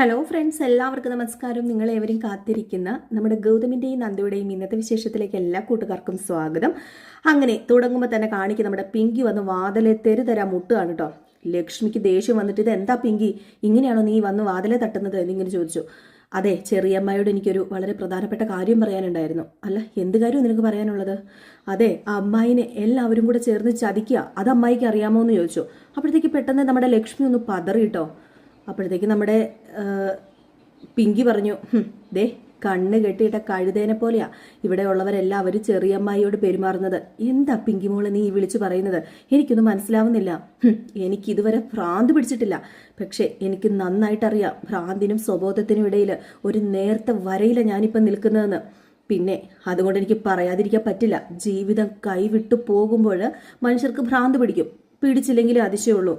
Hello friends എല്ലാവർക്കും നമസ്കാരം. നിങ്ങളേവരും കാത്തിരിക്കുന്ന നമ്മുടെ ഗൗതമിന്റെയും നന്ദയുടെയും ഇന്നത്തെ വിശേഷത്തിലേക്ക് എല്ലാ കൂട്ടുകാർക്കും സ്വാഗതം. അങ്ങനെ തുടങ്ങുമ്പോൾ തന്നെ കാണിക്കും നമ്മുടെ പിങ്കി വന്ന് വാതിലെ തെരുതരാ മുട്ടുകയാണ് കേട്ടോ ലക്ഷ്മിക്ക് ദേഷ്യം വന്നിട്ട് ഇത് എന്താ പിങ്കി? ഇങ്ങനെയാണോ നീ വന്ന് വാതിലെ തട്ടുന്നത്? എന്നിങ്ങനെ ചോദിച്ചു. അതെ ചെറിയമ്മയോട് എനിക്കൊരു വളരെ പ്രധാനപ്പെട്ട കാര്യം പറയാനുണ്ടായിരുന്നു. അല്ല എന്ത് കാര്യം നിനക്ക് പറയാനുള്ളത്? അതെ ആ അമ്മായിനെ എല്ലാവരും കൂടെ ചേർന്ന് ചതിക്കുക അത് അമ്മായിക്ക് അറിയാമോ എന്ന് ചോദിച്ചു. അപ്പോഴത്തേക്ക് പെട്ടെന്ന് നമ്മുടെ ലക്ഷ്മി ഒന്ന് പതറിയിട്ടോ അപ്പോഴത്തേക്ക് നമ്മുടെ പിങ്കി പറഞ്ഞു ദേ കണ്ണ് കെട്ടിയിട്ട കഴുതേനെ പോലെയാ ഇവിടെ ഉള്ളവരെല്ലാവരും ചെറിയമ്മായിയോട് പെരുമാറുന്നത്. എന്താ പിങ്കി മോളെ നീ വിളിച്ചു പറയുന്നത്? എനിക്കൊന്നും മനസ്സിലാവുന്നില്ല. എനിക്ക് ഇതുവരെ ഭ്രാന്ത് പിടിച്ചിട്ടില്ല. പക്ഷേ എനിക്ക് നന്നായിട്ടറിയാം ഭ്രാന്തിനും സ്വബോധത്തിനും ഇടയിൽ ഒരു നേർത്ത വരയില ഞാനിപ്പം നിൽക്കുന്നതെന്ന്. പിന്നെ അതുകൊണ്ട് എനിക്ക് പറയാതിരിക്കാൻ പറ്റില്ല. ജീവിതം കൈവിട്ടു പോകുമ്പോൾ മനുഷ്യർക്ക് ഭ്രാന്ത് പിടിക്കും. പിടിച്ചില്ലെങ്കിലും അതിശയമുള്ളൂ.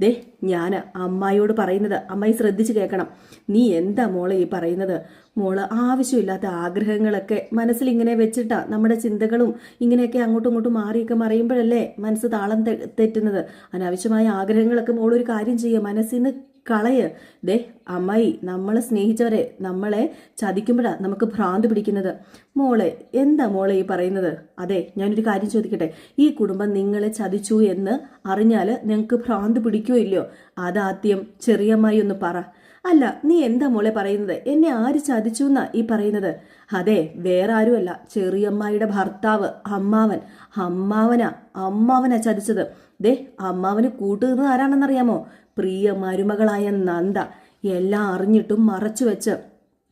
ദേ ഞാൻ അമ്മായിയോട് പറയുന്നത്. അമ്മായി ശ്രദ്ധിച്ച് കേൾക്കണം. നീ എന്താ മോളെ ഈ പറയുന്നത്? മോൾ ആവശ്യമില്ലാത്ത ആഗ്രഹങ്ങളൊക്കെ മനസ്സിൽ ഇങ്ങനെ വെച്ചിട്ടാ നമ്മുടെ ചിന്തകളും ഇങ്ങനെയൊക്കെ അങ്ങോട്ടും ഇങ്ങോട്ടും മാറിയൊക്കെ മറിയുമ്പോഴല്ലേ മനസ്സ് താളം തെറ്റുന്നത്? അനാവശ്യമായ ആഗ്രഹങ്ങളൊക്കെ മോളൊരു കാര്യം ചെയ്യുക മനസ്സിൽ നിന്ന് കളയ്. ദേ അമ്മായി നമ്മളെ സ്നേഹിച്ചവരെ നമ്മളെ ചതിക്കുമ്പോഴാണ് നമുക്ക് ഭ്രാന്ത് പിടിക്കുന്നത്. മോളെ എന്താ മോളെ ഈ പറയുന്നത്? അതെ ഞാനൊരു കാര്യം ചോദിക്കട്ടെ. ഈ കുടുംബം നിങ്ങളെ ചതിച്ചു എന്ന് അറിഞ്ഞാൽ നിങ്ങൾക്ക് ഭ്രാന്ത് പിടിക്കുമോ ഇല്ലയോ? അതാദ്യം ചെറിയമ്മായി ഒന്ന് പറ. അല്ല നീ എന്താ മോളെ പറയുന്നത്? എന്നെ ആര് ചതിച്ചു എന്നാ ഈ പറയുന്നത്? അതെ വേറെ ആരുമല്ല ചെറിയമ്മായിയുടെ ഭർത്താവ് അമ്മാവൻ. അമ്മാവനാ അമ്മാവനാ ചതിച്ചത്. ദേ അമ്മാവന് കൂട്ടുന്നത് ആരാണെന്നറിയാമോ? പ്രിയ മരുമകളായ നന്ദ. എല്ലാം അറിഞ്ഞിട്ടും മറച്ചു വെച്ച്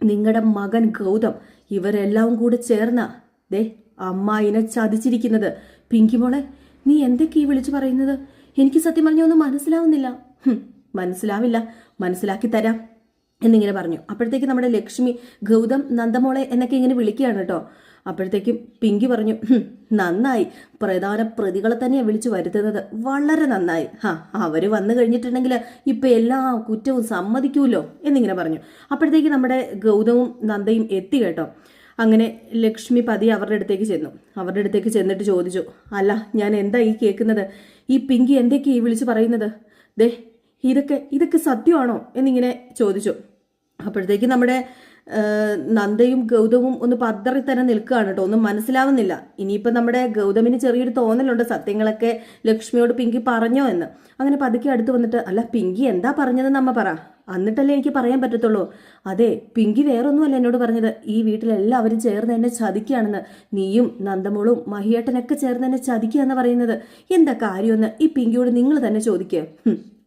നിങ്ങളുടെ മകൻ ഗൗതം ഇവരെല്ലാം കൂടെ ചേർന്ന. ദേ അമ്മായിനെ ചതിച്ചിരിക്കുന്നത്. പിങ്കി മോളെ നീ എന്തൊക്കെ ഈ വിളിച്ചു പറയുന്നത്? എനിക്ക് സത്യം പറഞ്ഞൊന്നും മനസ്സിലാവുന്നില്ല. മനസ്സിലാവില്ല. മനസ്സിലാക്കി തരാം എന്നിങ്ങനെ പറഞ്ഞു. അപ്പോഴത്തേക്ക് നമ്മുടെ ലക്ഷ്മി ഗൗതം നന്ദമോളെ എന്നൊക്കെ ഇങ്ങനെ വിളിക്കുകയാണ് കേട്ടോ. അപ്പോഴത്തേക്കും പിങ്കി പറഞ്ഞു നന്നായി. പ്രധാന പ്രതികളെ തന്നെയാണ് വിളിച്ചു വരുത്തുന്നത്. വളരെ നന്നായി. ഹാ അവർ വന്നു കഴിഞ്ഞിട്ടുണ്ടെങ്കിൽ ഇപ്പൊ എല്ലാ കുറ്റവും സമ്മതിക്കൂലോ? എന്നിങ്ങനെ പറഞ്ഞു. അപ്പോഴത്തേക്ക് നമ്മുടെ ഗൗതവും നന്ദയും എത്തി കേട്ടോ. അങ്ങനെ ലക്ഷ്മി പതി അവരുടെ അടുത്തേക്ക് ചെന്നു. അവരുടെ അടുത്തേക്ക് ചെന്നിട്ട് ചോദിച്ചു അല്ല ഞാൻ എന്താ ഈ കേൾക്കുന്നത്? ഈ പിങ്കി എന്തൊക്കെയാ ഈ വിളിച്ചു പറയുന്നത്? ദേ ഇതൊക്കെ ഇതൊക്കെ സത്യമാണോ എന്നിങ്ങനെ ചോദിച്ചു. അപ്പോഴത്തേക്ക് നമ്മുടെ നന്ദയും ഗൗതവും ഒന്ന് പതറി തന്നെ നിൽക്കുകയാണ് കേട്ടോ. ഒന്നും മനസ്സിലാവുന്നില്ല. ഇനിയിപ്പോൾ നമ്മുടെ ഗൗതമിന് ചെറിയൊരു തോന്നലുണ്ട് സത്യങ്ങളൊക്കെ ലക്ഷ്മിയോട് പിങ്കി പറഞ്ഞോ എന്ന്. അങ്ങനെ പതുക്കെ അടുത്ത് വന്നിട്ട് അല്ല പിങ്കി എന്താ പറഞ്ഞതെന്ന് നമ്മ പറ. എന്നിട്ടല്ലേ എനിക്ക് പറയാൻ പറ്റത്തുള്ളൂ. അതെ പിങ്കി വേറൊന്നുമല്ല എന്നോട് പറഞ്ഞത്. ഈ വീട്ടിലെല്ലാവരും ചേർന്ന് എന്നെ ചതിക്കുകയാണെന്ന്. നീയും നന്ദമോളും മഹിയേട്ടനൊക്കെ ചേർന്ന് എന്നെ ചതിക്കുക എന്ന് പറയുന്നത്. എന്താ കാര്യമെന്ന് ഈ പിങ്കിയോട് നിങ്ങൾ തന്നെ ചോദിക്കുക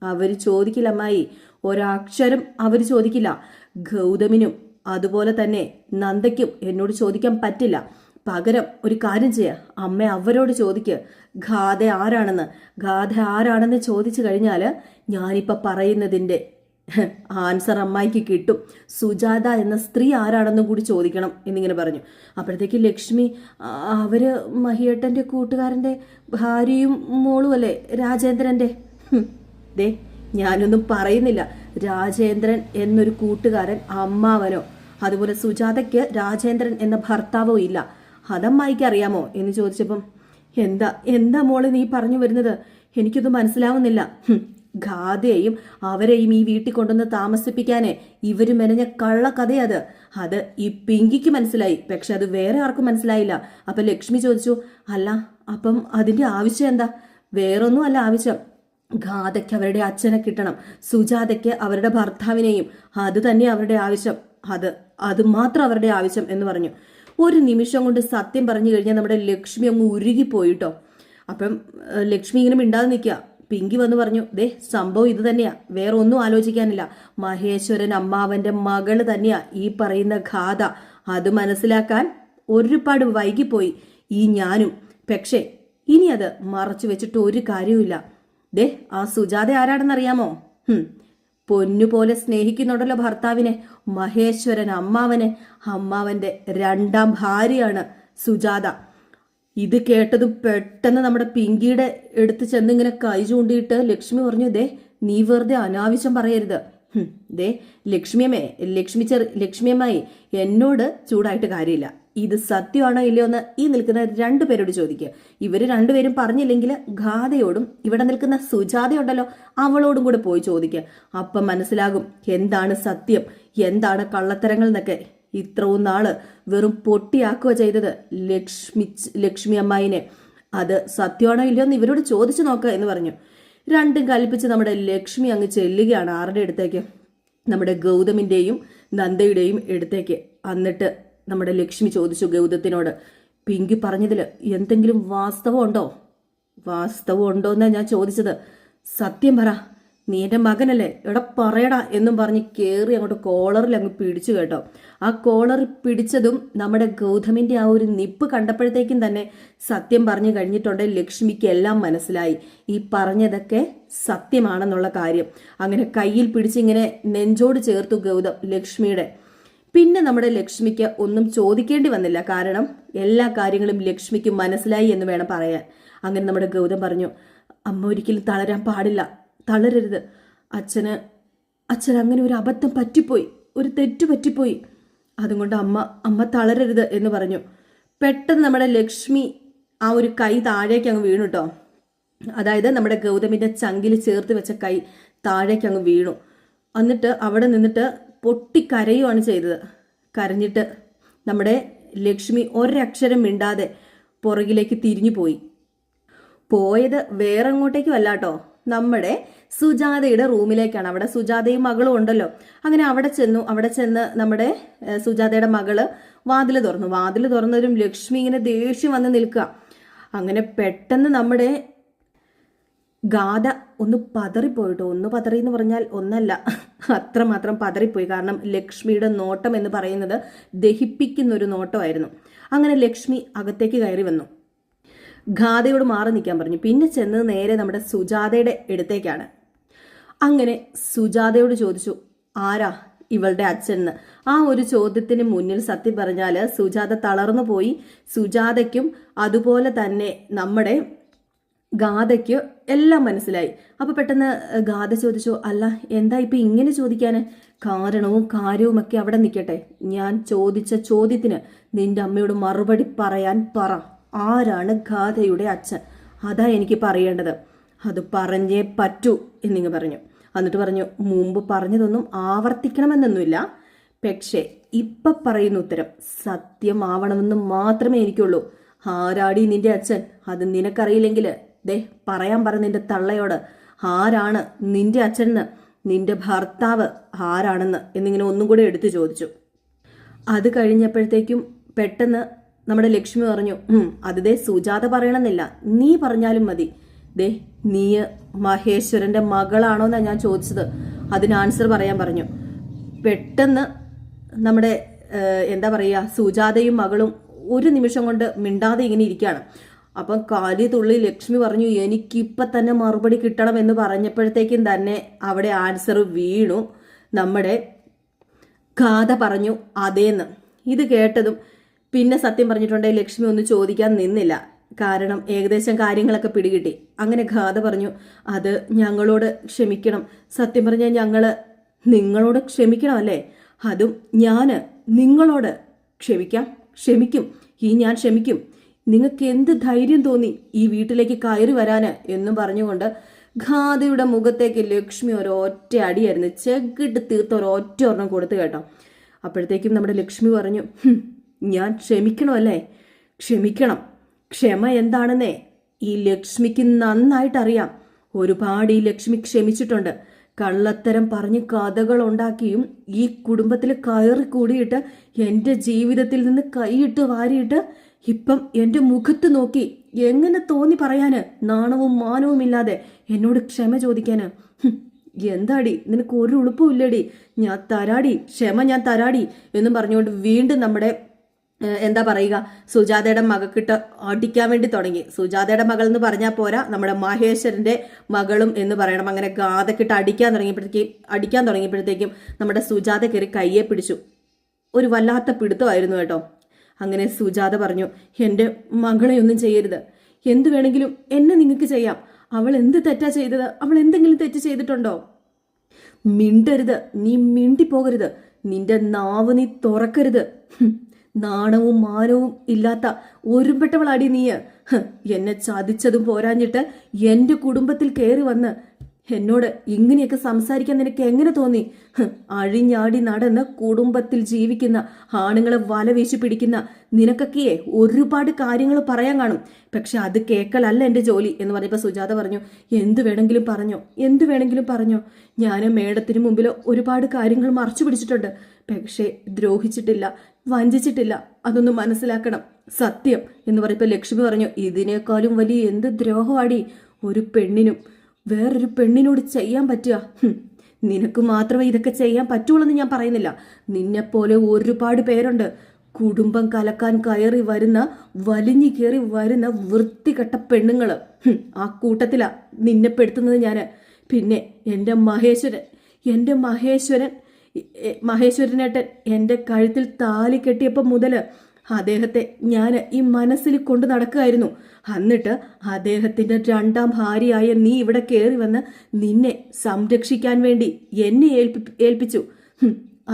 അവർ ചോദിക്കില്ല അമ്മായി. ഒരക്ഷരം അവർ ചോദിക്കില്ല. ഗൗതമിനും അതുപോലെ തന്നെ നന്ദയ്ക്കും എന്നോട് ചോദിക്കാൻ പറ്റില്ല. പകരം ഒരു കാര്യം ചെയ്യ. അമ്മ അവരോട് ചോദിക്ക്. ഗാഥ ആരാണെന്ന്. ഗാഥ ആരാണെന്ന് ചോദിച്ചു കഴിഞ്ഞാൽ ഞാനിപ്പോൾ പറയുന്നതിന്റെ ആൻസർ അമ്മായിക്ക് കിട്ടും. സുജാത എന്ന സ്ത്രീ ആരാണെന്നും കൂടി ചോദിക്കണം എന്നിങ്ങനെ പറഞ്ഞു. അപ്പോഴത്തേക്ക് ലക്ഷ്മി അവർ മഹിയേട്ടന്റെ കൂട്ടുകാരന്റെ ഭാര്യയും മോളും അല്ലേ? രാജേന്ദ്രന്റെ ദേ ഞാനൊന്നും പറയുന്നില്ല. രാജേന്ദ്രൻ എന്നൊരു കൂട്ടുകാരൻ അമ്മാവനോ. അതുപോലെ സുജാതയ്ക്ക് രാജേന്ദ്രൻ എന്ന ഭർത്താവോ ഇല്ല. അതമ്മായിക്ക് അറിയാമോ? എന്ന് ചോദിച്ചപ്പം എന്താ എന്താ മോളെ നീ പറഞ്ഞു വരുന്നത്? എനിക്കൊന്നും മനസ്സിലാവുന്നില്ല. ഖാദയെയും അവരെയും ഈ വീട്ടിൽ കൊണ്ടുവന്ന് താമസിപ്പിക്കാനേ ഇവർ മെനഞ്ഞ കള്ളക്കഥയത് അത് ഈ പിങ്കിക്ക് മനസ്സിലായി. പക്ഷെ അത് വേറെ ആർക്കും മനസ്സിലായില്ല. അപ്പൊ ലക്ഷ്മി ചോദിച്ചു അല്ല അപ്പം അതിന്റെ ആവശ്യം എന്താ? വേറൊന്നും അല്ല ആവശ്യം. ഗാഥയ്ക്ക് അവരുടെ അച്ഛനെ കിട്ടണം. സുജാതയ്ക്ക് അവരുടെ ഭർത്താവിനെയും. അത് തന്നെ അവരുടെ ആവശ്യം. അത് അത് മാത്രം അവരുടെ ആവശ്യം എന്ന് പറഞ്ഞു. ഒരു നിമിഷം കൊണ്ട് സത്യം പറഞ്ഞു കഴിഞ്ഞാൽ നമ്മുടെ ലക്ഷ്മി അങ്ങ് ഉരുകിപ്പോയിട്ടോ. അപ്പം ലക്ഷ്മി ഇങ്ങനെ മിണ്ടാതെ നിൽക്കുക. പിങ്കി വന്ന് പറഞ്ഞു ദേ സംഭവം ഇത് തന്നെയാ. വേറെ ഒന്നും ആലോചിക്കാനില്ല. മഹേശ്വരൻ അമ്മാവന്റെ മകൾ തന്നെയാ ഈ പറയുന്ന ഗാഥ. അത് മനസ്സിലാക്കാൻ ഒരുപാട് വൈകിപ്പോയി. ഈ ഞാനും. പക്ഷേ ഇനി അത് മറച്ചു വെച്ചിട്ട് ഒരു കാര്യവുമില്ല. ദേ ആ സുജാത ഹും. പൊന്നുപോലെ സ്നേഹിക്കുന്നുണ്ടല്ലോ ഭർത്താവിനെ. മഹേശ്വരൻ അമ്മാവനെ. അമ്മാവന്റെ രണ്ടാം ഭാര്യയാണ് സുജാത. ഇത് കേട്ടതും പെട്ടെന്ന് നമ്മുടെ പിങ്കിയുടെ എടുത്ത് ചെന്ന് ഇങ്ങനെ കൈ ചൂണ്ടിയിട്ട് ലക്ഷ്മി പറഞ്ഞു ദേ നീ വെറുതെ അനാവശ്യം പറയരുത്. ദേ ലക്ഷ്മിയമ്മേ ലക്ഷ്മി ചെറു ലക്ഷ്മിയമ്മായി എന്നോട് ചൂടായിട്ട് കാര്യമില്ല. ഇത് സത്യമാണോ ഇല്ലയോ എന്ന് ഈ നിൽക്കുന്ന രണ്ടുപേരോട് ചോദിക്കുക. ഇവർ രണ്ടുപേരും പറഞ്ഞില്ലെങ്കിൽ ഗാഥയോടും ഇവിടെ നിൽക്കുന്ന സുജാതയുണ്ടല്ലോ അവളോടും കൂടെ പോയി ചോദിക്കുക. അപ്പം മനസ്സിലാകും എന്താണ് സത്യം എന്താണ് കള്ളത്തരങ്ങൾ എന്നൊക്കെ. ഇത്രയും നാൾ വെറും പൊട്ടിയാക്കുക ചെയ്തത് ലക്ഷ്മി ലക്ഷ്മി അമ്മായിനെ. അത് സത്യമാണോ ഇല്ലയോ എന്ന് ഇവരോട് ചോദിച്ചു നോക്കുക എന്ന് പറഞ്ഞു. രണ്ടും കൽപ്പിച്ച് നമ്മുടെ ലക്ഷ്മി അങ്ങ് ചെല്ലുകയാണ് ആരുടെ അടുത്തേക്ക്? നമ്മുടെ ഗൗതമിന്റെയും നന്ദയുടെയും അടുത്തേക്ക്. എന്നിട്ട് നമ്മുടെ ലക്ഷ്മി ചോദിച്ചു ഗൗതത്തിനോട്. പിങ്കി പറഞ്ഞതിൽ എന്തെങ്കിലും വാസ്തവം ഉണ്ടോ വാസ്തവം ഉണ്ടോ എന്നാ ഞാൻ ചോദിച്ചത്. സത്യം പറ. നീ എന്റെ മകനല്ലേ. എവിടെ പറയടാ എന്നും പറഞ്ഞ് കയറി അങ്ങോട്ട് കോളറിൽ അങ്ങ് പിടിച്ചു കേട്ടോ. ആ കോളർ പിടിച്ചതും നമ്മുടെ ഗൗതമിന്റെ ആ ഒരു നിപ്പ് കണ്ടപ്പോഴത്തേക്കും തന്നെ സത്യം പറഞ്ഞു കഴിഞ്ഞിട്ടുണ്ട് ലക്ഷ്മിക്ക് എല്ലാം മനസ്സിലായി. ഈ പറഞ്ഞതൊക്കെ സത്യമാണെന്നുള്ള കാര്യം. അങ്ങനെ കയ്യിൽ പിടിച്ചിങ്ങനെ നെഞ്ചോട് ചേർത്തു ഗൗതം ലക്ഷ്മിയുടെ. പിന്നെ നമ്മുടെ ലക്ഷ്മിക്ക് ഒന്നും ചോദിക്കേണ്ടി വന്നില്ല. കാരണം എല്ലാ കാര്യങ്ങളും ലക്ഷ്മിക്ക് മനസ്സിലായി എന്ന് വേണം പറയാൻ. അങ്ങനെ നമ്മുടെ ഗൗതം പറഞ്ഞു അമ്മ ഒരിക്കലും തളരാൻ പാടില്ല. തളരരുത്. അച്ഛന് അച്ഛൻ അങ്ങനെ ഒരു അബദ്ധം പറ്റിപ്പോയി. ഒരു തെറ്റ് പറ്റിപ്പോയി. അതുകൊണ്ട് അമ്മ അമ്മ തളരരുത് എന്ന് പറഞ്ഞു. പെട്ടെന്ന് നമ്മുടെ ലക്ഷ്മി ആ ഒരു കൈ താഴേക്ക് അങ്ങ് വീണു കേട്ടോ അതായത് നമ്മുടെ ഗൗതമിന്റെ ചങ്കിൽ ചേർത്ത് വെച്ച കൈ താഴേക്ക് അങ്ങ് വീണു. എന്നിട്ട് അവിടെ നിന്നിട്ട് പൊട്ടിക്കരയുവാണ് ചെയ്തത്. കരഞ്ഞിട്ട് നമ്മുടെ ലക്ഷ്മി ഒരക്ഷരം മിണ്ടാതെ പുറകിലേക്ക് തിരിഞ്ഞു പോയി. പോയത് വേറെ അങ്ങോട്ടേക്കും അല്ല കേട്ടോ നമ്മുടെ സുജാതയുടെ റൂമിലേക്കാണ്. അവിടെ സുജാതയും മകളും ഉണ്ടല്ലോ. അങ്ങനെ അവിടെ ചെന്നു. അവിടെ ചെന്ന് നമ്മുടെ സുജാതയുടെ മകൾ വാതിൽ തുറന്നു. വാതിൽ തുറന്നവരും ലക്ഷ്മി ഇങ്ങനെ ദേഷ്യം വന്ന് നിൽക്കുക. അങ്ങനെ പെട്ടെന്ന് നമ്മുടെ ഗാഥ ഒന്ന് പതറിപ്പോയിട്ടോ? ഒന്ന് പതറി എന്ന് പറഞ്ഞാൽ ഒന്നല്ല. അത്രമാത്രം പതറിപ്പോയി. കാരണം ലക്ഷ്മിയുടെ നോട്ടം എന്ന് പറയുന്നത് ദഹിപ്പിക്കുന്ന ഒരു നോട്ടമായിരുന്നു. അങ്ങനെ ലക്ഷ്മി അകത്തേക്ക് കയറി വന്നു. ഗാഥയോട് മാറി നിൽക്കാൻ പറഞ്ഞു. പിന്നെ ചെന്ന് നേരെ നമ്മുടെ സുജാതയുടെ അടുത്തേക്കാണ്. അങ്ങനെ സുജാതയോട് ചോദിച്ചു ആരാ ഇവളുടെ അച്ഛന്ന് ആ ഒരു ചോദ്യത്തിന് മുന്നിൽ സത്യം പറഞ്ഞാൽ സുജാത തളർന്നു പോയി. സുജാതയ്ക്കും അതുപോലെ തന്നെ നമ്മുടെ ഗാഥയ്ക്ക് എല്ലാം മനസ്സിലായി. അപ്പോൾ പെട്ടെന്ന് ഗാഥ ചോദിച്ചു അല്ല എന്താ ഇപ്പൊ ഇങ്ങനെ ചോദിക്കാന്? കാരണവും കാര്യവും ഒക്കെ അവിടെ നിൽക്കട്ടെ ഞാൻ ചോദിച്ച ചോദ്യത്തിന് നിന്റെ അമ്മയോട് മറുപടി പറയാൻ പറ. ആരാണ് ഗാഥയുടെ അച്ഛൻ? അതാ എനിക്ക് പറയേണ്ടത്. അത് പറഞ്ഞേ പറ്റൂ എന്നിങ്ങ് പറഞ്ഞു. എന്നിട്ട് പറഞ്ഞു മുമ്പ് പറഞ്ഞതൊന്നും ആവർത്തിക്കണമെന്നൊന്നുമില്ല. പക്ഷേ ഇപ്പൊ പറയുന്ന ഉത്തരം സത്യമാവണമെന്ന് മാത്രമേ എനിക്കുള്ളൂ. ആരാടി നിന്റെ അച്ഛൻ? അത് നിനക്കറിയില്ലെങ്കിൽ ദേ പറയാൻ പറഞ്ഞ നിന്റെ തള്ളയോട് ആരാണ് നിന്റെ അച്ഛനെന്ന്? നിന്റെ ഭർത്താവ് ആരാണെന്ന്? എന്നിങ്ങനെ ഒന്നും കൂടെ എടുത്തു ചോദിച്ചു. അത് കഴിഞ്ഞപ്പോഴത്തേക്കും പെട്ടെന്ന് നമ്മുടെ ലക്ഷ്മി പറഞ്ഞു അത് ദേ സുജാത പറയണമെന്നില്ല. നീ പറഞ്ഞാലും മതി. ദേ നീ മഹേശ്വരന്റെ മകളാണോ എന്നാ ഞാൻ ചോദിച്ചത്. അതിന് ആൻസർ പറയാൻ പറഞ്ഞു. പെട്ടെന്ന് നമ്മുടെ എന്താ പറയുക സുജാതയും മകളും ഒരു നിമിഷം കൊണ്ട് മിണ്ടാതെ ഇങ്ങനെ ഇരിക്കുകയാണ്. അപ്പം കാലി തുള്ളി ലക്ഷ്മി പറഞ്ഞു എനിക്കിപ്പൊ തന്നെ മറുപടി കിട്ടണം എന്ന് പറഞ്ഞപ്പോഴത്തേക്കും തന്നെ അവിടെ ആൻസർ വീണു. നമ്മുടെ ഗാഥ പറഞ്ഞു അതേന്ന്. ഇത് കേട്ടതും പിന്നെ സത്യം പറഞ്ഞിട്ടുണ്ടെങ്കിൽ ലക്ഷ്മി ഒന്നും ചോദിക്കാൻ നിന്നില്ല. കാരണം ഏകദേശം കാര്യങ്ങളൊക്കെ പിടികിട്ടി. അങ്ങനെ ഗാഥ പറഞ്ഞു അത് ഞങ്ങളോട് ക്ഷമിക്കണം. സത്യം പറഞ്ഞാൽ ഞങ്ങൾ നിങ്ങളോട് ക്ഷമിക്കണം അല്ലേ? അതും ഞാൻ നിങ്ങളോട് ക്ഷമിക്കാം. ക്ഷമിക്കും. ഈ ഞാൻ ക്ഷമിക്കും. നിങ്ങൾക്ക് എന്ത് ധൈര്യം തോന്നി ഈ വീട്ടിലേക്ക് കയറി വരാന് എന്നും പറഞ്ഞുകൊണ്ട് ഖാദയുടെ മുഖത്തേക്ക് ലക്ഷ്മി ഒരൊറ്റ അടിയായിരുന്നു. ചെകിട്ട് തീർത്ത ഒരൊറ്റ ഒരെണ്ണം കൊടുത്തു കേട്ടോ. അപ്പോഴത്തേക്കും നമ്മുടെ ലക്ഷ്മി പറഞ്ഞു "ഹും, ഞാൻ ക്ഷമിക്കണമല്ലേ? ക്ഷമിക്കണം. ക്ഷമ എന്താണെന്നേ? ഈ ലക്ഷ്മിക്ക് നന്നായിട്ടറിയാം. ഒരുപാട് ഈ ലക്ഷ്മി ക്ഷമിച്ചിട്ടുണ്ട്. കള്ളത്തരം പറഞ്ഞ് കഥകൾ ഉണ്ടാക്കിയും ഈ കുടുംബത്തിൽ കയറി കൂടിയിട്ട് എന്റെ ജീവിതത്തിൽ നിന്ന് കൈയിട്ട് വാരിയിട്ട് ഇപ്പം എന്റെ മുഖത്ത് നോക്കി എങ്ങനെ തോന്നി പറയാന് നാണവും മാനവും ഇല്ലാതെ എന്നോട് ക്ഷമ ചോദിക്കാന്? എന്താടി? നിനക്ക് ഒരു ഉളുപ്പും ഇല്ലടി. ഞാൻ തരാടി. ക്ഷമ ഞാൻ തരാടി എന്നും പറഞ്ഞുകൊണ്ട് വീണ്ടും നമ്മുടെ എന്താ പറയുക സുജാതയുടെ മകക്കിട്ട് അടിക്കാൻ വേണ്ടി തുടങ്ങി. സുജാതയുടെ മകൾ എന്ന് പറഞ്ഞാൽ പോരാ നമ്മുടെ മഹേശ്വരന്റെ മകളും എന്ന് പറയണം. അങ്ങനെ ഗാഥക്കിട്ട് അടിക്കാൻ തുടങ്ങിയപ്പോഴത്തേക്കും അടിക്കാൻ തുടങ്ങിയപ്പോഴത്തേക്കും നമ്മുടെ സുജാത കയറി കയ്യെ പിടിച്ചു. ഒരു വല്ലാത്ത പിടുത്തമായിരുന്നു കേട്ടോ. അങ്ങനെ സുജാത പറഞ്ഞു എന്റെ മകളെ ഒന്നും ചെയ്യരുത്. എന്തു വേണമെങ്കിലും എന്നെ നിങ്ങൾക്ക് ചെയ്യാം. അവൾ എന്ത് തെറ്റാ ചെയ്തത്? അവൾ എന്തെങ്കിലും തെറ്റ് ചെയ്തിട്ടുണ്ടോ? മിണ്ടരുത്. നീ മിണ്ടിപ്പോകരുത്. നിന്റെ നാവ് നീ തുറക്കരുത്. നാണവും മാനവും ഇല്ലാത്ത ഒരുപെട്ടവളാടി നീ എന്നെ ചതിച്ചതും പോരാഞ്ഞിട്ട് എന്റെ കുടുംബത്തിൽ കയറി വന്ന് എന്നോട് ഇങ്ങനെയൊക്കെ സംസാരിക്കാൻ നിനക്ക് എങ്ങനെ തോന്നി? അഴിഞ്ഞാടി നടന്ന് കുടുംബത്തിൽ ജീവിക്കുന്ന ആണുങ്ങളെ വല വീശി പിടിക്കുന്ന നിനക്കൊക്കെയേ ഒരുപാട് കാര്യങ്ങൾ പറയാൻ കാണും. പക്ഷെ അത് കേക്കലല്ല എന്റെ ജോലി എന്ന് പറഞ്ഞപ്പോൾ സുജാത പറഞ്ഞു എന്ത് വേണമെങ്കിലും പറഞ്ഞോ? എന്ത് വേണമെങ്കിലും പറഞ്ഞോ? ഞാൻ മേഡത്തിന് മുമ്പിൽ ഒരുപാട് കാര്യങ്ങൾ മറച്ചു പിടിച്ചിട്ടുണ്ട്. പക്ഷേ ദ്രോഹിച്ചിട്ടില്ല വഞ്ചിച്ചിട്ടില്ല അതൊന്ന് മനസ്സിലാക്കണം. സത്യം എന്ന് പറയുമ്പോൾ ലക്ഷ്മി പറഞ്ഞു ഇതിനേക്കാളും വലിയ എന്ത് ദ്രോഹമാടി? ഒരു പെണ്ണിനും വേറൊരു പെണ്ണിനോട് ചെയ്യാൻ പറ്റുക? നിനക്ക് മാത്രമേ ഇതൊക്കെ ചെയ്യാൻ പറ്റുള്ളൂ എന്ന് ഞാൻ പറയുന്നില്ല. നിന്നെപ്പോലെ ഒരുപാട് പേരുണ്ട്. കുടുംബം കലക്കാൻ കയറി വരുന്ന വലിഞ്ഞു കയറി വരുന്ന വൃത്തികെട്ട പെണ്ണുങ്ങൾ ആ കൂട്ടത്തിലാ നിന്നെ പെടുത്തുന്നത് ഞാൻ പിന്നെ എന്റെ മഹേശ്വരൻ. എന്റെ മഹേശ്വരൻ. മഹേശ്വരനേട്ടൻ എന്റെ കഴുത്തിൽ താലി കെട്ടിയപ്പോൾ മുതൽ അദ്ദേഹത്തെ ഞാൻ ഈ മനസ്സിൽ കൊണ്ട് നടക്കുകയായിരുന്നു. എന്നിട്ട് അദ്ദേഹത്തിന്റെ രണ്ടാം ഭാര്യയായ നീ ഇവിടെ കയറി വന്ന് നിന്നെ സംരക്ഷിക്കാൻ വേണ്ടി എന്നെ ഏൽപ്പി ഏൽപ്പിച്ചു.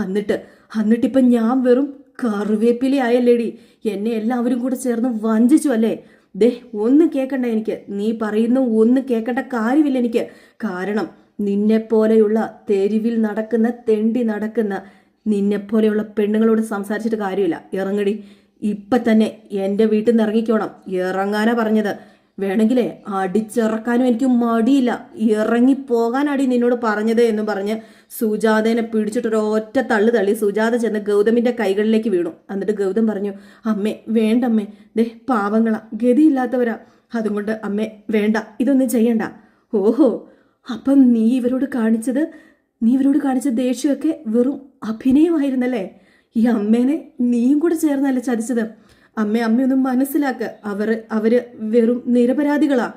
എന്നിട്ട് എന്നിട്ടിപ്പം ഞാൻ വെറും കറിവേപ്പിലയായല്ലേടി. എന്നെ എല്ലാവരും കൂടെ ചേർന്ന് വഞ്ചിച്ചു അല്ലേ? ദേ ഒന്നും കേൾക്കണ്ട എനിക്ക്. നീ പറയുന്ന ഒന്നും കേൾക്കേണ്ട കാര്യമില്ല എനിക്ക്. കാരണം നിന്നെപ്പോലെയുള്ള തെരുവിൽ നടക്കുന്ന തെണ്ടി നടക്കുന്ന നിന്നെപ്പോലെയുള്ള പെണ്ണുങ്ങളോട് സംസാരിച്ചിട്ട് കാര്യമില്ല. ഇറങ്ങടി. ഇപ്പൊ തന്നെ എന്റെ വീട്ടിൽ നിന്ന് ഇറങ്ങിക്കോണം ഇറങ്ങാനാ പറഞ്ഞത്. വേണമെങ്കിലേ അടിച്ചിറക്കാനും എനിക്ക് മടിയില്ല. ഇറങ്ങി പോകാനടി നിന്നോട് പറഞ്ഞത് എന്ന് പറഞ്ഞ് സുജാതേനെ പിടിച്ചിട്ടൊരു ഒറ്റ തള്ളു തള്ളി സുജാത ചെന്ന് ഗൗതമിന്റെ കൈകളിലേക്ക് വീണു. എന്നിട്ട് ഗൗതം പറഞ്ഞു അമ്മേ വേണ്ടമ്മേ. ദേ പാവങ്ങളാ. ഗതിയില്ലാത്തവരാ. അതുകൊണ്ട് അമ്മേ വേണ്ട. ഇതൊന്നും ചെയ്യണ്ട. ഓഹോ. അപ്പം നീ ഇവരോട് കാണിച്ചത് നീ ഇവരോട് കാണിച്ച ദേഷ്യമൊക്കെ വെറും അഭിനയമായിരുന്നല്ലേ? ഈ അമ്മേനെ നീയും കൂടെ ചേർന്നല്ല ചതിച്ചത്? അമ്മ അമ്മയൊന്നും മനസ്സിലാക്ക. അവർ അവർ വെറും നിരപരാധികളാ.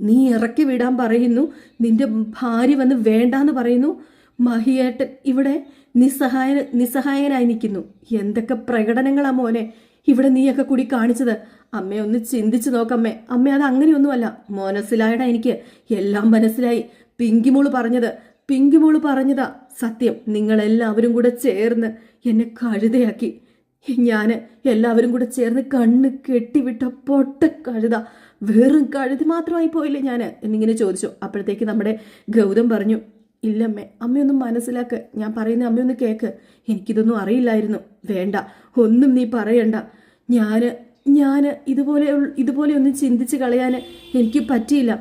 നീ ഇറക്കി വിടാൻ പറയുന്നു. നിന്റെ ഭാര്യ വന്ന് വേണ്ടാന്ന് പറയുന്നു. മഹിയേട്ടൻ ഇവിടെ നിസ്സഹായ നിസ്സഹായനായി നിൽക്കുന്നു. എന്തൊക്കെ പ്രകടനങ്ങളാ മോനെ. ഇവിടെ നീയൊക്കെ കൂടി കാണിച്ചത്. അമ്മയെ ഒന്ന് ചിന്തിച്ചു നോക്കമ്മേ. അമ്മ അത് അങ്ങനെയൊന്നുമല്ല. മനസ്സിലായടാ എനിക്ക്. എല്ലാം മനസ്സിലായി. പിങ്കിമോൾ പറഞ്ഞത് പിങ്കിമോൾ പറഞ്ഞതാ. സത്യം നിങ്ങളെല്ലാവരും കൂടെ ചേർന്ന് എന്നെ കഴുതയാക്കി. ഞാൻ എല്ലാവരും കൂടെ ചേർന്ന് കണ്ണ് കെട്ടിവിട്ട പൊട്ട കഴുത. വെറും കഴുതി മാത്രമായി പോയില്ലേ ഞാൻ എന്നിങ്ങനെ ചോദിച്ചു. അപ്പോഴത്തേക്ക് നമ്മുടെ ഗൗതം പറഞ്ഞു ഇല്ലമ്മേ അമ്മയൊന്നും മനസ്സിലാക്ക്. ഞാൻ പറയുന്ന അമ്മയൊന്ന് കേക്ക്. എനിക്കിതൊന്നും അറിയില്ലായിരുന്നു. വേണ്ട ഒന്നും നീ പറയണ്ട. ഞാൻ ഞാൻ ഇതുപോലെ ഇതുപോലെ ഒന്നും ചിന്തിച്ച് കളയാൻ എനിക്ക് പറ്റിയില്ല.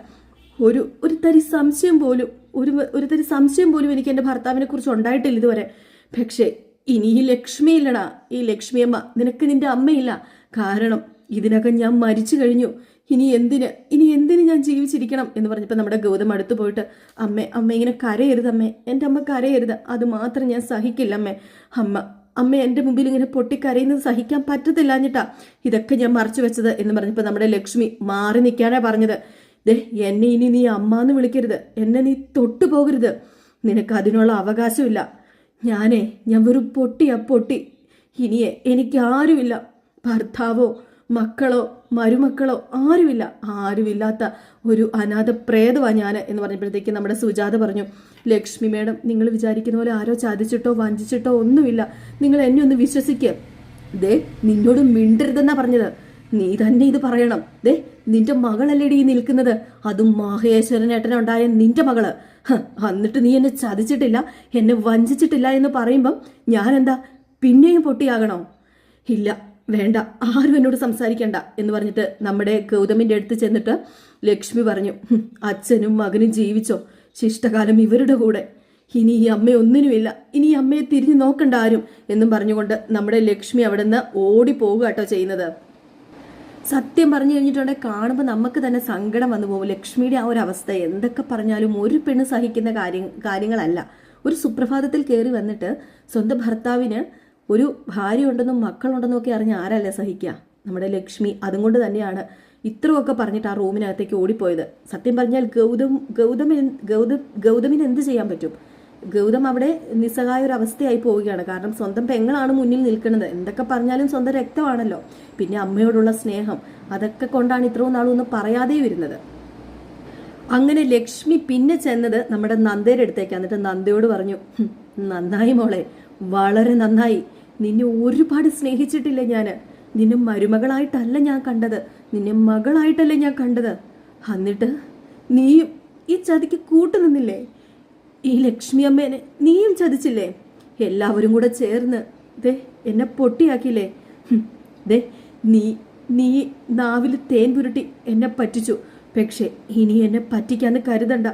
ഒരു ഒരു തരി സംശയം പോലും ഒരു ഒരു തരി സംശയം പോലും എനിക്ക് എന്റെ ഭർത്താവിനെ കുറിച്ച് ഉണ്ടായിട്ടില്ല ഇതുവരെ. പക്ഷേ ഇനി ഈ ലക്ഷ്മി ഇല്ലടാ. ഈ ലക്ഷ്മിയമ്മ നിനക്ക് നിന്റെ അമ്മയില്ല. കാരണം ഇതിനകം ഞാൻ മരിച്ചു കഴിഞ്ഞു. ഇനി എന്തിന് ഇനി എന്തിന് ഞാൻ ജീവിച്ചിരിക്കണം എന്ന് പറഞ്ഞപ്പോൾ നമ്മുടെ ഗൗതം അടുത്ത് പോയിട്ട് അമ്മേ അമ്മ ഇങ്ങനെ കരയരുത് അമ്മേ. എന്റെ അമ്മ കരയരുത്. അത് മാത്രം ഞാൻ സഹിക്കില്ല അമ്മേ. അമ്മ അമ്മ എന്റെ മുമ്പിൽ ഇങ്ങനെ പൊട്ടിക്കരയുന്നത് സഹിക്കാൻ പറ്റത്തില്ല എന്നിട്ടാ ഇതൊക്കെ ഞാൻ മറച്ചു വെച്ചത് എന്ന് പറഞ്ഞപ്പോൾ നമ്മുടെ ലക്ഷ്മി മാറി നിൽക്കാനാ പറഞ്ഞത്. ദേ എന്നെ ഇനി നീ അമ്മ എന്ന് വിളിക്കരുത്. എന്നെ നീ തൊട്ടു പോകരുത്. നിനക്ക് അതിനുള്ള അവകാശമില്ല. ഞാനേ ഞാൻ വെറും പൊട്ടിയാ പൊട്ടി. ഇനിയെ എനിക്ക് ആരുമില്ല. ഭർത്താവോ മക്കളോ മരുമക്കളോ ആരുമില്ല. ആരുമില്ലാത്ത ഒരു അനാഥ പ്രേതമാ ഞാൻ എന്ന് പറഞ്ഞപ്പോഴത്തേക്ക് നമ്മുടെ സുജാത പറഞ്ഞു ലക്ഷ്മി മേഡം നിങ്ങൾ വിചാരിക്കുന്ന പോലെ ആരോ ചതിച്ചിട്ടോ വഞ്ചിച്ചിട്ടോ ഒന്നുമില്ല. നിങ്ങൾ എന്നെ ഒന്ന് വിശ്വസിക്കുക ദേ നിന്നോട് മിണ്ടരുതെന്നാ പറഞ്ഞത്. നീ തന്നെ ഇത് പറയണം. ദേ നിന്റെ മകളല്ലേടി ഈ നിൽക്കുന്നത്? അതും മാഹേശ്വരനേട്ടനുണ്ടായ നിന്റെ മകൾ. എന്നിട്ട് നീ എന്നെ ചതിച്ചിട്ടില്ല എന്നെ വഞ്ചിച്ചിട്ടില്ല എന്ന് പറയുമ്പം എന്താ പിന്നെയും പൊട്ടിയാകണോ? ഇല്ല വേണ്ട ആരും എന്നോട് സംസാരിക്കണ്ട എന്ന് പറഞ്ഞിട്ട് നമ്മുടെ ഗൗതമിന്റെ അടുത്ത് ചെന്നിട്ട് ലക്ഷ്മി പറഞ്ഞു അച്ഛനും മകനും ജീവിച്ചോ? ശിഷ്ടകാലം ഇവരുടെ കൂടെ. ഇനി ഈ അമ്മ ഒന്നിനുമില്ല ഇനി ഈ അമ്മയെ തിരിഞ്ഞു നോക്കണ്ട ആരും എന്നും പറഞ്ഞുകൊണ്ട് നമ്മുടെ ലക്ഷ്മി അവിടെ നിന്ന് ഓടി പോവുക കേട്ടോ ചെയ്യുന്നത്. സത്യം പറഞ്ഞു കഴിഞ്ഞിട്ടുണ്ടെങ്കിൽ കാണുമ്പോൾ നമുക്ക് തന്നെ സങ്കടം വന്നു പോകും. ലക്ഷ്മിയുടെ ആ ഒരു അവസ്ഥ എന്തൊക്കെ പറഞ്ഞാലും ഒരു പെണ്ണ് സഹിക്കുന്ന കാര്യം കാര്യങ്ങളല്ല. ഒരു സുപ്രഭാതത്തിൽ കയറി വന്നിട്ട് സ്വന്തം ഭർത്താവിന് ഒരു ഭാര്യ ഉണ്ടെന്നും മക്കളുണ്ടെന്നും ഒക്കെ അറിഞ്ഞ് ആരല്ലേ സഹിക്കുക നമ്മുടെ ലക്ഷ്മി അതും കൊണ്ട് തന്നെയാണ് ഇത്രയൊക്കെ പറഞ്ഞിട്ട് ആ റൂമിനകത്തേക്ക് ഓടിപ്പോയത്. സത്യം പറഞ്ഞാൽ ഗൗതം ഗൗതമിന് ഗൗതം ഗൗതമിന് എന്ത് ചെയ്യാൻ പറ്റും? ഗൗതം അവിടെ നിസ്സഹായ ഒരു അവസ്ഥയായി പോവുകയാണ്. കാരണം സ്വന്തം പെങ്ങളാണ് മുന്നിൽ നിൽക്കുന്നത്. എന്തൊക്കെ പറഞ്ഞാലും സ്വന്തം രക്തമാണല്ലോ. പിന്നെ അമ്മയോടുള്ള സ്നേഹം. അതൊക്കെ കൊണ്ടാണ് ഇത്രയും നാളും ഒന്നും പറയാതെ വരുന്നത്. അങ്ങനെ ലക്ഷ്മി പിന്നെ ചെന്നത് നമ്മുടെ നന്ദയുടെ അടുത്തേക്ക് എന്നിട്ട് നന്ദയോട് പറഞ്ഞു നന്നായി മോളെ. വളരെ നന്നായി. നിന്നെ ഒരുപാട് സ്നേഹിച്ചിട്ടില്ല ഞാൻ നിന്നെ മരുമകളായിട്ടല്ല ഞാൻ കണ്ടത്. നിന്നെ മകളായിട്ടല്ല ഞാൻ കണ്ടത്. എന്നിട്ട് നീയും ഈ ചതിക്ക് കൂട്ടുനിന്നില്ലേ ഈ ലക്ഷ്മി അമ്മേനെ നീയും ചതിച്ചില്ലേ? എല്ലാവരും കൂടെ ചേർന്ന്. ദേ എന്നെ പൊട്ടിയാക്കിയില്ലേ? ദേ നീ നീ നാവിൽ തേൻ പുരട്ടി എന്നെ പറ്റിച്ചു. പക്ഷേ ഇനി എന്നെ പറ്റിക്കാന്ന് കരുതണ്ട.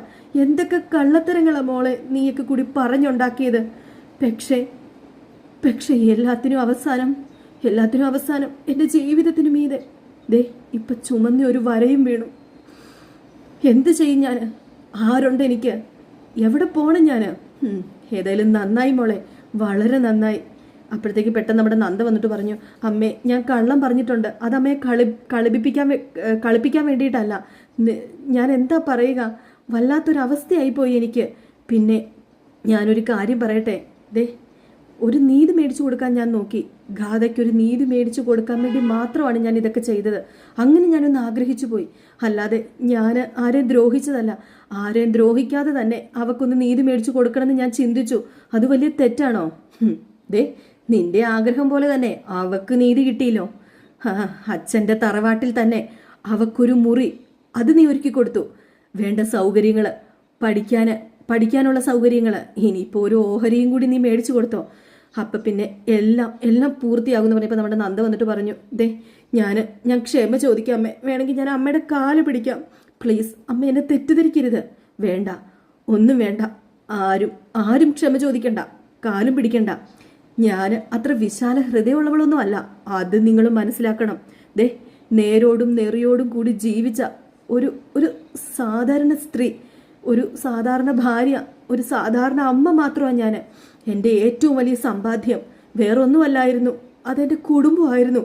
എന്തൊക്കെ കള്ളത്തരങ്ങളാ മോളെ നീയൊക്കെ കൂടി പറഞ്ഞുണ്ടാക്കിയത്. പക്ഷേ പക്ഷേ എല്ലാത്തിനും അവസാനം എല്ലാത്തിനും അവസാനം എന്റെ ജീവിതത്തിനു മീതെ. ദേ ഇപ്പൊ ചുമന്ന ഒരു വരയും വീണു. എന്ത് ചെയ്യും ഞാൻ ആരുണ്ട് എനിക്ക്? എവിടെ പോണം ഞാൻ ഏതായാലും നന്നായി മോളെ. വളരെ നന്നായി. അപ്പോഴത്തേക്ക് പെട്ടെന്ന് നമ്മുടെ നന്ദ വന്നിട്ട് പറഞ്ഞു അമ്മേ ഞാൻ കള്ളം പറഞ്ഞിട്ടുണ്ട്. അത് അമ്മയെ കളി കളിപ്പിക്കാൻ കളിപ്പിക്കാൻ വേണ്ടിയിട്ടല്ല. ഞാൻ എന്താ പറയുക? വല്ലാത്തൊരവസ്ഥയായി പോയി എനിക്ക്. പിന്നെ ഞാനൊരു കാര്യം പറയട്ടെ? ദേ ഒരു നീതി മേടിച്ചു കൊടുക്കാൻ ഞാൻ നോക്കി. ഗാഥയ്ക്ക് ഒരു നീതി മേടിച്ചു കൊടുക്കാൻ വേണ്ടി മാത്രമാണ് ഞാൻ ഇതൊക്കെ ചെയ്തത്. അങ്ങനെ ഞാനൊന്ന് ആഗ്രഹിച്ചു പോയി അല്ലാതെ ഞാൻ ആരെയും ദ്രോഹിച്ചതല്ല. ആരെയും ദ്രോഹിക്കാതെ തന്നെ അവക്കൊന്ന് നീതി മേടിച്ചു കൊടുക്കണമെന്ന് ഞാൻ ചിന്തിച്ചു. അത് വലിയ തെറ്റാണോ? ദേ നിന്റെ ആഗ്രഹം പോലെ തന്നെ അവക്ക് നീതി കിട്ടിയില്ലോ. അച്ഛന്റെ തറവാട്ടിൽ തന്നെ അവക്കൊരു മുറി അത് നീ ഒരുക്കി കൊടുത്തു. വേണ്ട സൗകര്യങ്ങൾ പഠിക്കാൻ പഠിക്കാനുള്ള സൗകര്യങ്ങൾ ഇനിയിപ്പോൾ ഒരു ഓഹരിയും കൂടി നീ മേടിച്ചു കൊടുത്തോ. അപ്പം പിന്നെ എല്ലാം എല്ലാം പൂർത്തിയാകുമെന്ന് പറഞ്ഞപ്പോൾ നമ്മുടെ നന്ദ വന്നിട്ട് പറഞ്ഞു ദേ ഞാൻ ഞാൻ ക്ഷമ ചോദിക്കാം അമ്മേ. വേണമെങ്കിൽ ഞാൻ അമ്മയുടെ കാൽ പിടിക്കാം. പ്ലീസ് അമ്മ എന്നെ തെറ്റിദ്ധരിക്കരുത്. വേണ്ട ഒന്നും വേണ്ട. ആരും ആരും ക്ഷമ ചോദിക്കണ്ട. കാലും പിടിക്കണ്ട. ഞാൻ അത്ര വിശാല ഹൃദയമുള്ളവളൊന്നും അല്ല. അത് നിങ്ങൾ മനസ്സിലാക്കണം. ദേ നേരോടും നെറിയോടും കൂടി ജീവിച്ച ഒരു ഒരു സാധാരണ സ്ത്രീ ഒരു സാധാരണ ഭാര്യ ഒരു സാധാരണ അമ്മ മാത്രമാണ് ഞാൻ എന്റെ ഏറ്റവും വലിയ സമ്പാദ്യം വേറൊന്നുമല്ലായിരുന്നു. അതെന്റെ കുടുംബമായിരുന്നു.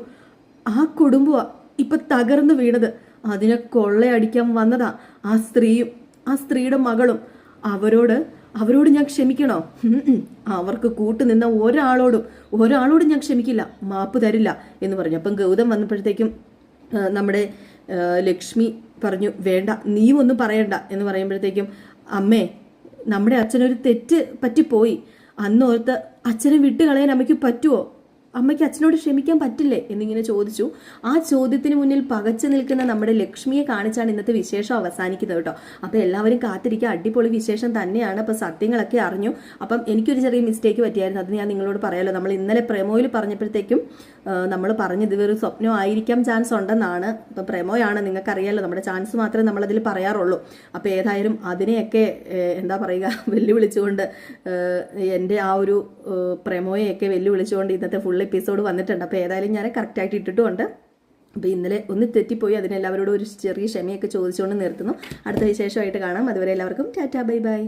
ആ കുടുംബമാണ് ഇപ്പൊ തകർന്നു വീണത്. അതിനെ കൊള്ളയടിക്കാൻ വന്നതാ ആ സ്ത്രീയും ആ സ്ത്രീയുടെ മകളും. അവരോട് അവരോട് ഞാൻ ക്ഷമിക്കണോ. അവർക്ക് കൂട്ടുനിന്ന ഒരാളോടും ഒരാളോടും ഞാൻ ക്ഷമിക്കില്ല. മാപ്പ് തരില്ല എന്ന് പറഞ്ഞു. അപ്പം ഗൗതം വന്നപ്പോഴത്തേക്കും നമ്മുടെ ലക്ഷ്മി പറഞ്ഞു വേണ്ട നീ ഒന്നും പറയണ്ട. എന്ന് പറയുമ്പോഴത്തേക്കും അമ്മേ നമ്മുടെ അച്ഛനൊരു തെറ്റ് പറ്റിപ്പോയി. അന്നോർത്ത് അച്ഛനെ വിട്ടുകളയാൻ അമ്മയ്ക്ക് പറ്റുമോ അമ്മയ്ക്ക് അച്ഛനോട് ക്ഷമിക്കാൻ പറ്റില്ലേ? എന്നിങ്ങനെ ചോദിച്ചു. ആ ചോദ്യത്തിന് മുന്നിൽ പകച്ചു നിൽക്കുന്ന നമ്മുടെ ലക്ഷ്മിയെ കാണിച്ചാണ് ഇന്നത്തെ വിശേഷം അവസാനിക്കുന്നത് കേട്ടോ. അപ്പോൾ എല്ലാവരും കാത്തിരിക്കുക. അടിപൊളി വിശേഷം തന്നെയാണ്. അപ്പോൾ സത്യങ്ങളൊക്കെ അറിഞ്ഞു. അപ്പം എനിക്കൊരു ചെറിയ മിസ്റ്റേക്ക് പറ്റിയായിരുന്നു. അത് ഞാൻ നിങ്ങളോട് പറയാലോ. നമ്മൾ ഇന്നലെ പ്രേമോയിൽ പറഞ്ഞപ്പോഴത്തേക്കും നമ്മൾ പറഞ്ഞത് ഇതൊരു സ്വപ്നം ആയിരിക്കാം ചാൻസ് ഉണ്ടെന്നാണ്. ഇപ്പം പ്രേമോയാണ് നിങ്ങൾക്കറിയാലോ. നമ്മുടെ ചാൻസ് മാത്രമേ നമ്മളതിൽ പറയാറുള്ളൂ. അപ്പോൾ ഏതായാലും അതിനെയൊക്കെ എന്താ പറയുക വെല്ലുവിളിച്ചുകൊണ്ട് എന്റെ ആ ഒരു പ്രമോയെയൊക്കെ വെല്ലുവിളിച്ചുകൊണ്ട് ഇന്നത്തെ ഫുൾ എപ്പിസോഡ് വന്നിട്ടുണ്ട്. അപ്പോൾ ഏതായാലും ഞാൻ കറക്റ്റായിട്ട് ഇട്ടിട്ടുമുണ്ട്. അപ്പോൾ ഇന്നലെ ഒന്ന് തെറ്റിപ്പോയി. അതിനെല്ലാവരോടും ഒരു ചെറിയ ക്ഷമയൊക്കെ ചോദിച്ചുകൊണ്ട് നിർത്തുന്നു. അടുത്ത വിശേഷമായിട്ട് കാണാം. അതുവരെ എല്ലാവർക്കും ടാറ്റാ ബൈ ബൈ.